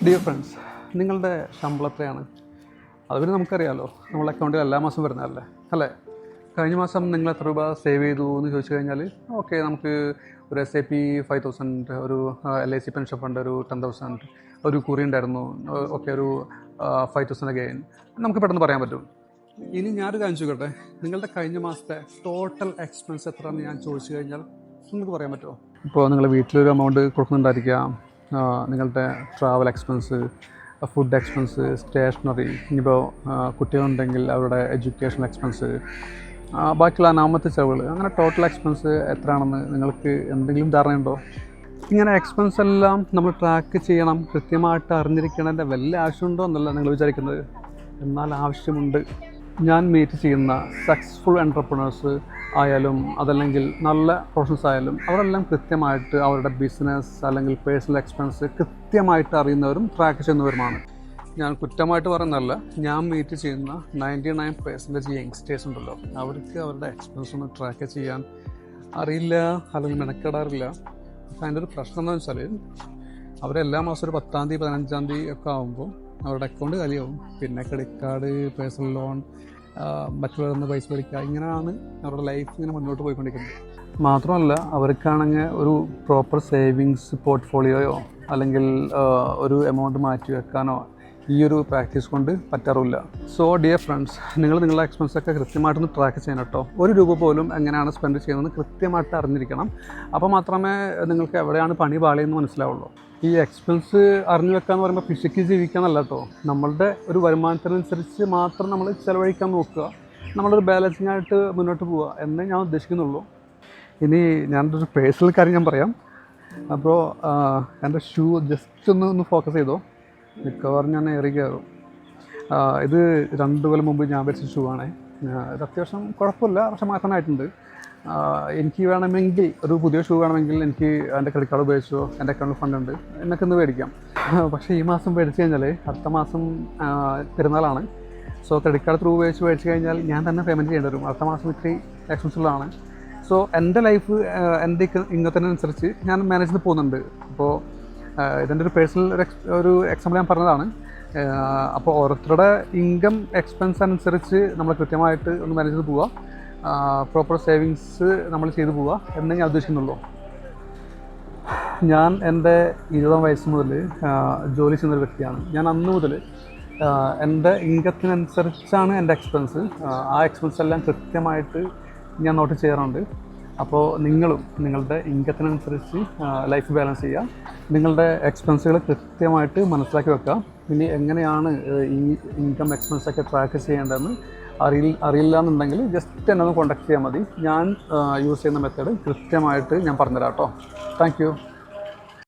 Dear friends നിങ്ങളുടെ ശമ്പളം എത്രയാണ് അത് പിന്നെ നമുക്കറിയാമല്ലോ നമ്മളെ അക്കൗണ്ടിൽ എല്ലാ മാസം വരുന്നതല്ലേ? അല്ലേ? കഴിഞ്ഞ മാസം നിങ്ങൾ എത്ര രൂപ സേവ് ചെയ്തു എന്ന് ചോദിച്ചു കഴിഞ്ഞാൽ ഓക്കെ നമുക്ക് ഒരു S I P five thousand ഒരു L I C pension fund ഒരു ടെൻ തൗസൻഡ് ഒരു കുറി ഉണ്ടായിരുന്നു ഓക്കെ ഒരു ഫൈവ് തൗസൻഡ് ഗെയിൻ നമുക്ക് പെട്ടെന്ന് പറയാൻ പറ്റും. ഇനി ഞാനൊരു കാര്യം ചോദിക്കട്ടെ? നിങ്ങളുടെ കഴിഞ്ഞ മാസത്തെ ടോട്ടൽ എക്സ്പെൻസ് എത്രയാണെന്ന് ഞാൻ ചോദിച്ചു കഴിഞ്ഞാൽ നിങ്ങൾക്ക് പറയാൻ പറ്റുമോ? ഇപ്പോൾ നിങ്ങൾ വീട്ടിലൊരു എമൗണ്ട് കൊടുക്കുന്നുണ്ടായിരിക്കാം. നിങ്ങളുടെ travel expense food expense stationery ഇനിയിപ്പോൾ കുട്ടികളുണ്ടെങ്കിൽ അവരുടെ എഡ്യൂക്കേഷൻ എക്സ്പെൻസ് ബാക്കിയുള്ള നാമത്തെ ചെലവുകൾ അങ്ങനെ ടോട്ടൽ എക്സ്പെൻസ് എത്രയാണെന്ന് നിങ്ങൾക്ക് എന്തെങ്കിലും ധാരണയുണ്ടോ ഇങ്ങനെ എക്സ്പെൻസ് എല്ലാം നമ്മൾ ട്രാക്ക് ചെയ്യണം കൃത്യമായിട്ട് അറിഞ്ഞിരിക്കണതിന്റെ വലിയ ആവശ്യമുണ്ടോ എന്നല്ല നിങ്ങൾ വിചാരിക്കുന്നത്. എന്നാൽ ആവശ്യമുണ്ട്. ഞാൻ മീറ്റ് ചെയ്യുന്ന സക്സസ്ഫുൾ എന്റർപ്രണേഴ്സ് ആയാലും അതല്ലെങ്കിൽ നല്ല പ്രൊഫഷൻസ് ആയാലും അവരെല്ലാം കൃത്യമായിട്ട് അവരുടെ ബിസിനസ് അല്ലെങ്കിൽ പേഴ്സണൽ എക്സ്പെൻസ് കൃത്യമായിട്ട് അറിയുന്നവരും ട്രാക്ക് ചെയ്യുന്നവരുമാണ്. ഞാൻ കുറ്റമായിട്ട് പറയുന്നതല്ല. ഞാൻ മീറ്റ് ചെയ്യുന്ന നയന്റി നയൻ പെർസെന്റേജ് യങ്സ്റ്റേഴ്സ് ഉണ്ടല്ലോ. അവർക്ക് അവരുടെ എക്സ്പെൻസ് ഒന്ന് ട്രാക്ക് ചെയ്യാൻ അറിയില്ല അല്ലെങ്കിൽ മെനക്കെടാറില്ല. അതിന്റെ ഒരു പ്രശ്നം എന്താണെന്ന് വെച്ചാൽ അവരെല്ലാ മാസം ഒരു പത്താം തീയതി പതിനഞ്ചാം തീയതി ഒക്കെ ആകുമ്പോൾ അവരുടെ അക്കൗണ്ട് കാലിയാവും പിന്നെ ക്രെഡിറ്റ് കാർഡ് പേഴ്സണൽ ലോൺ മറ്റുള്ളവരിൽ നിന്ന് പൈസ മേടിക്കുക ഇങ്ങനെയാണ് അവരുടെ ലൈഫ് ഇങ്ങനെ മുന്നോട്ട് പോയിക്കൊണ്ടിരിക്കുന്നത്. മാത്രമല്ല അവർക്കാണെങ്കിൽ ഒരു പ്രോപ്പർ സേവിങ്സ് പോർട്ട്ഫോളിയോയോ അല്ലെങ്കിൽ ഒരു എമൗണ്ട് മാറ്റി വെക്കാനോ ഈ ഒരു പ്രാക്ടീസ് കൊണ്ട് പറ്റാറില്ല സോ ഡിയർ ഫ്രണ്ട്സ് നിങ്ങൾ നിങ്ങളുടെ എക്സ്പെൻസ് ഒക്കെ കൃത്യമായിട്ടൊന്ന് ട്രാക്ക് ചെയ്യണം കേട്ടോ. ഒരു രൂപ പോലും എങ്ങനെയാണ് സ്പെൻഡ് ചെയ്യുന്നത് കൃത്യമായിട്ട് അറിഞ്ഞിരിക്കണം. അപ്പോൾ മാത്രമേ നിങ്ങൾക്ക് എവിടെയാണ് പണി പാളിയെന്ന് മനസ്സിലാവുള്ളൂ. ഈ എക്സ്പെൻസ് അറിഞ്ഞു വെക്കാന്ന് പറയുമ്പോൾ പിശുക്ക് ജീവിക്കാന്നല്ല കേട്ടോ. നമ്മളുടെ ഒരു വരുമാനത്തിനനുസരിച്ച് മാത്രം നമ്മൾ ചിലവഴിക്കാൻ നോക്കുക. നമ്മളൊരു ബാലൻസിങ് ആയിട്ട് മുന്നോട്ട് പോവുക എന്നേ ഞാൻ ഉദ്ദേശിക്കുന്നുള്ളൂ. ഇനി ഞാനൊരു ഒരു പേഴ്സണൽ കാര്യം ഞാൻ പറയാം. അപ്പോൾ എന്റെ ഷൂ ജസ്റ്റ് ഒന്ന് ഒന്ന് ഫോക്കസ് ചെയ്തോ? മിക്കവാറും ഞാൻ ഏറി കയറും. ഇത് രണ്ട് കൊല്ലം മുമ്പ് ഞാൻ വെച്ച ഷൂ ആണ്. ഇത് അത്യാവശ്യം കുഴപ്പമില്ല പക്ഷെ മാറ്റാനായിട്ടുണ്ട് എനിക്ക് വേണമെങ്കിൽ ഒരു പുതിയ ഷൂ വേണമെങ്കിൽ എനിക്ക് എന്റെ ക്രെഡിറ്റ് കാർഡ് ഉപയോഗിച്ചോ എന്റെ അക്കൗണ്ടിൽ ഫണ്ട് ഉണ്ട് എന്നൊക്കെ ഒന്ന് മേടിക്കാം. പക്ഷേ ഈ മാസം മേടിച്ച് കഴിഞ്ഞാൽ അടുത്ത മാസം തിരുന്നാളാണ് സോ ക്രെഡിറ്റ് കാർഡ് ത്രൂ ഉപയോഗിച്ച് മേടിച്ച് കഴിഞ്ഞാൽ ഞാൻ തന്നെ പേയ്മെന്റ് ചെയ്യേണ്ടി വരും. അടുത്ത മാസം ഇത്തിരി എക്സ്പെൻസീവാണ് സോ എന്റെ ലൈഫ് എന്റെ ഇങ്ങനത്തനുസരിച്ച് ഞാൻ മാനേജ് ചെയ്ത് പോകുന്നുണ്ട്. അപ്പോൾ ഇതിന്റെ ഒരു പേഴ്സണൽ ഒരു എക്സാമ്പിൾ ഞാൻ പറഞ്ഞതാണ്. അപ്പോൾ ഓരോരുത്തരുടെ ഇൻകം എക്സ്പെൻസ് അനുസരിച്ച് നമ്മൾ കൃത്യമായിട്ട് ഒന്ന് മാനേജ് ചെയ്ത് പോവുക. പ്രോപ്പർ സേവിങ്സ് നമ്മൾ ചെയ്തു പോവുക എന്നേ ഞാൻ ഉദ്ദേശിക്കുന്നുള്ളൂ. ഞാൻ എന്റെ ഇരുപതാം വയസ്സ് മുതൽ ജോലി ചെയ്യുന്നൊരു വ്യക്തിയാണ്. ഞാൻ അന്ന് മുതൽ എന്റെ ഇൻകത്തിനനുസരിച്ചാണ് എന്റെ എക്സ്പെൻസ്. ആ എക്സ്പെൻസ് എല്ലാം കൃത്യമായിട്ട് ഞാൻ നോട്ട് ചെയ്യാറുണ്ട്. അപ്പോൾ നിങ്ങളും നിങ്ങളുടെ ഇൻകത്തിനനുസരിച്ച് ലൈഫ് ബാലൻസ് ചെയ്യുക. നിങ്ങളുടെ എക്സ്പെൻസുകൾ കൃത്യമായിട്ട് മനസ്സിലാക്കി വെക്കുക. ഇനി എങ്ങനെയാണ് ഈ ഇൻകം എക്സ്പെൻസൊക്കെ ട്രാക്ക് ചെയ്യേണ്ടതെന്ന് അറിയില്ല അറിയില്ല എന്നുണ്ടെങ്കിൽ ജസ്റ്റ് എന്നെ ഒന്ന് കോൺടാക്ട് ചെയ്യാൽ മതി. ഞാൻ യൂസ് ചെയ്യുന്ന മെത്തേഡ് കൃത്യമായിട്ട് ഞാൻ പറഞ്ഞുതരാം കേട്ടോ. താങ്ക്